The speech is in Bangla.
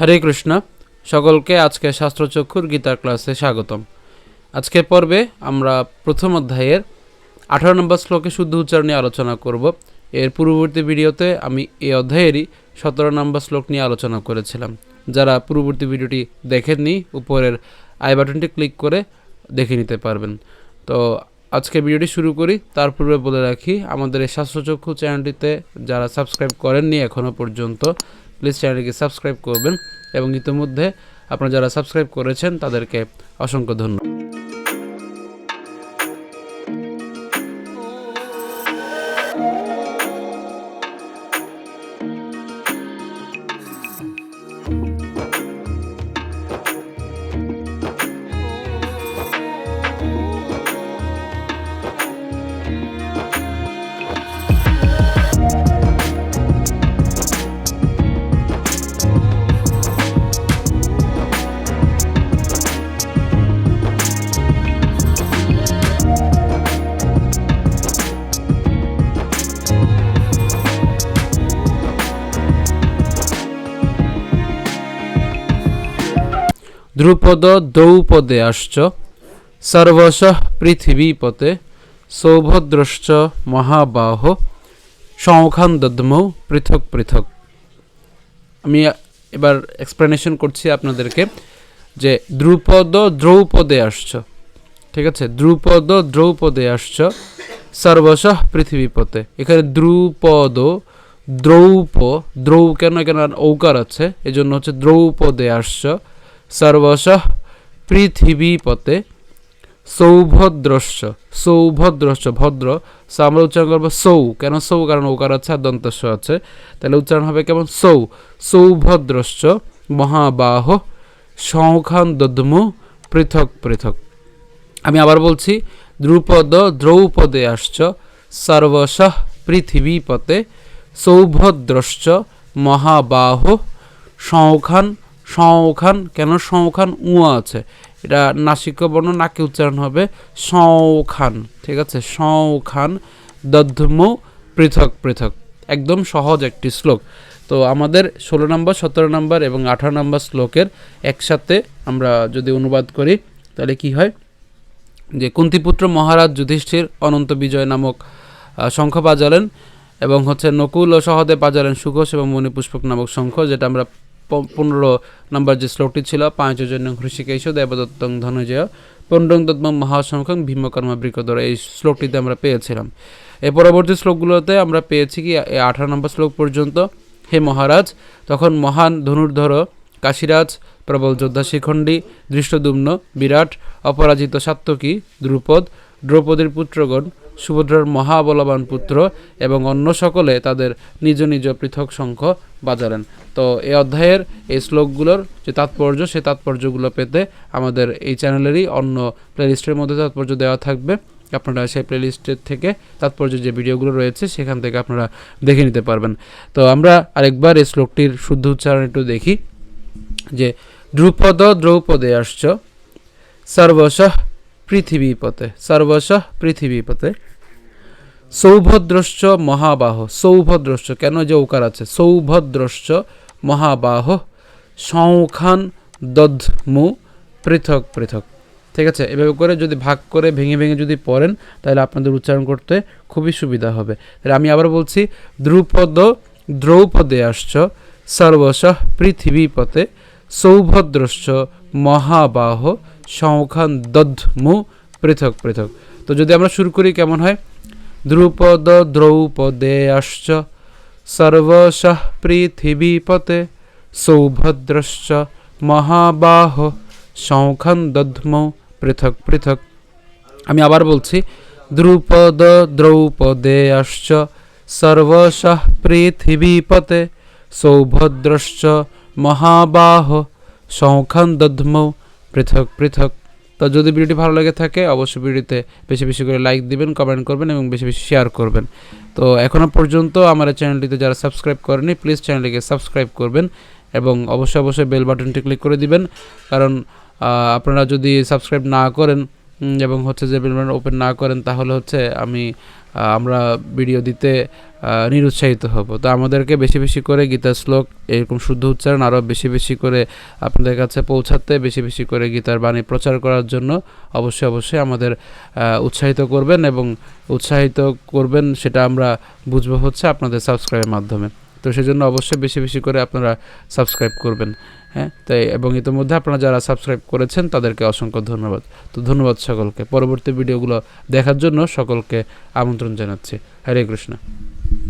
হরে কৃষ্ণ, সকলকে আজকে শাস্ত্রচক্ষুর গীতার ক্লাসে স্বাগতম। আজকের পর্বে আমরা প্রথম অধ্যায়ের আঠারো নম্বর শ্লোকে শুদ্ধ উচ্চারণ নিয়ে আলোচনা করব। এর পূর্ববর্তী ভিডিওতে আমি এই অধ্যায়েরই সতেরো নম্বর শ্লোক নিয়ে আলোচনা করেছিলাম। যারা পূর্ববর্তী ভিডিওটি দেখেননি, উপরের আই বাটনটি ক্লিক করে দেখে নিতে পারবেন। তো আজকে ভিডিওটি শুরু করি, তার পূর্বে বলে রাখি, আমাদের এই শাস্ত্রচক্ষু চ্যানেলটিতে যারা সাবস্ক্রাইব করেননি এখনও পর্যন্ত প্লিজ চ্যানেলটিকে সাবস্ক্রাইব করবেন এবং ইতিমধ্যে আপনারা যারা সাবস্ক্রাইব করেছেন তাদেরকে অসংখ্য ধন্যবাদ। ধ্রুপদ দ্রৌপদে আসছ, সর্বশ পৃথিবীপতে সৌভদ্রশ্চ মহাবাহ সংখ্যান দদ্মৌ পৃথক পৃথক। আমি এবার এক্সপ্লেনেশন করছি আপনাদেরকে যে দ্রুপদ দ্রৌপদে আসছ, ঠিক আছে? দ্রুপদ দ্রৌপদে আসছ, সর্বশ পৃথিবীপতে। এখানে দ্রুপদ দ্রৌপ, দ্রৌ কেন এখানে ঔকার আছে? এজন্য হচ্ছে দ্রৌপদে আসছ সর্বশ পৃথিবীপতে সৌভদ্রশ্চ সৌভদ্রশ্চ, ভদ্র। সো আমরা উচ্চারণ করব সৌ। কেন সৌ? কারণ ওকার আছে আর দন্তস্ব আছে। তাহলে উচ্চারণ হবে কেমন? সৌ। সৌভদ্রশ্চ, মহাবাহ সংখ্যান দদ্মু পৃথক পৃথক। আমি আবার বলছি, দ্রুপদ, দ্রৌপদে আসছ, সর্বশ পৃথিবীপতে সৌভদ্রশ্চ, মহাবাহ, সংখ্যান সংখ্যান কেন সংখ্যান উয়া আছে? এটা নাসিক বর্ণ, নাকে উচ্চারণ হবে সংখ্যান ঠিক আছে? সংখ্যান দধ্যম পৃথক পৃথক, একদম সহজ একটি শ্লোক। তো আমাদের ষোলো নম্বর, সতেরো নম্বর এবং আঠারো নম্বর শ্লোকের একসাথে আমরা যদি অনুবাদ করি, তাহলে কি হয়? যে কুন্তিপুত্র মহারাজ যুধিষ্ঠির অনন্ত বিজয় নামক শঙ্খ বাজালেন এবং হচ্ছে নকুল ও সহদেব বাজালেন সুঘোষ এবং মণিপুষ্পক নামক শঙ্খ, যেটা আমরা পনেরো নম্বর যে শ্লোকটি ছিল, পাঁচ পাঁচজন হৃষিকেশ দেবদত্তং ধনজয়, পণ্ডং দদ্ম মহাশঙ্খং ভীমকর্মা বৃকদর, এই শ্লোকটিতে আমরা পেয়েছিলাম। এর পরবর্তী শ্লোকগুলোতে আমরা পেয়েছি কি আঠারো নম্বর শ্লোক পর্যন্ত, হে মহারাজ, তখন মহান ধনুর্ধর কাশীরাজ, প্রবল যোদ্ধা শিখণ্ডী, দৃষ্টদুম্ন বিরাট, অপরাজিত সাত্তকী দ্রুপদ, দ্রৌপদীর পুত্রগণ সুভদ্রার মহাবলবান পুত্র এবং অন্য সকলে তাদের নিজ নিজ পৃথক সংখ্য বাজালেন তো এই অধ্যায়ের এই শ্লোকগুলোর যে তাৎপর্য, সে তাৎপর্যগুলো পেতে আমাদের এই চ্যানেলেরই অন্য প্লেলিস্টের মধ্যে তাৎপর্য দেওয়া থাকবে। আপনারা সেই প্লেলিস্টের থেকে তাৎপর্য যে ভিডিওগুলো রয়েছে, সেখান থেকে আপনারা দেখে নিতে পারবেন। তো আমরা আরেকবার এই শ্লোকটির শুদ্ধ উচ্চারণ একটু দেখি। যে দ্রুপদ দ্রৌপদে আসছ, সর্বশ পৃথিবীপতে সর্বশ পৃথিবীপতে সৌভদ্রশ্চ মহাবাহ। সৌভদ্রশ্চ, কেন যে ওকার আছে? সৌভদ্রশ্চ মহাবাহ। সংখ্যান দধ্মু, পৃথক পৃথক। ঠিক আছে? এভাবে করে যদি ভাগ করে ভেঙে ভেঙে যদি পড়েন, তাহলে আপনাদের উচ্চারণ করতে খুবই সুবিধা হবে। তাহলে আমি আবার বলছি, দ্রুপদ দ্রৌপদে আসছ সর্বশ পৃথিবীপতে সৌভদ্রশ্চ মহাবাহ সংখ্যান দধ্মু, পৃথক পৃথক। তো যদি আমরা শুরু করি, কেমন হয়? দ্রুপদ দ্রৌপদে আসছ সর্বশ পৃথিবীপতে সৌভদ্রশ্চ মহাবাহ সংখ্যান দধ্মৌ পৃথক পৃথক। আমি আবার বলছি দ্রুপদ দ্রৌপদে আসছ সর্বশ পৃথিবীপতে সৌভদ্রশ্চ মহাবাহ সংখ্যান দধ্মৌ পৃথক পৃথক। তো যদি ভিডিওটি ভালো লেগে থাকে, অবশ্যই ভিডিওতে বেশি বেশি করে লাইক দিবেন কমেন্ট করবেন এবং বেশি বেশি শেয়ার করবেন। তো এখনও পর্যন্ত আমার চ্যানেলটিতে যারা সাবস্ক্রাইব করেনি প্লিজ চ্যানেলটিকে সাবস্ক্রাইব করবেন এবং অবশ্যই অবশ্যই বেল বাটনটি ক্লিক করে দিবেন। কারণ আপনারা যদি সাবস্ক্রাইব না করেন এবং হচ্ছে যে বেল বাটন ওপেন না করেন, তাহলে হচ্ছে আমি আমরা ভিডিও দিতে নিরুৎসাহিত হব। তো আমাদেরকে বেশি বেশি করে গীতার শ্লোক, এরকম শুদ্ধ উচ্চারণ আরও বেশি বেশি করে আপনাদের কাছে পৌঁছাতে, বেশি বেশি করে গীতার বাণী প্রচার করার জন্য অবশ্যই অবশ্যই আমাদের উৎসাহিত করবেন এবং উৎসাহিত করবেন সেটা আমরা বুঝব হচ্ছে আপনাদের সাবস্ক্রাইবের মাধ্যমে। তো সেজন্য অবশ্যই বেশি বেশি করে আপনারা সাবস্ক্রাইব করবেন। হ্যাঁ? তাই এবং ইতিমধ্যে আপনারা যারা সাবস্ক্রাইব করেছেন, তাদেরকে অসংখ্য ধন্যবাদ। তো ধন্যবাদ সকলকে। পরবর্তী ভিডিওগুলো দেখার জন্য সকলকে আমন্ত্রণ জানাচ্ছি। হরে কৃষ্ণ।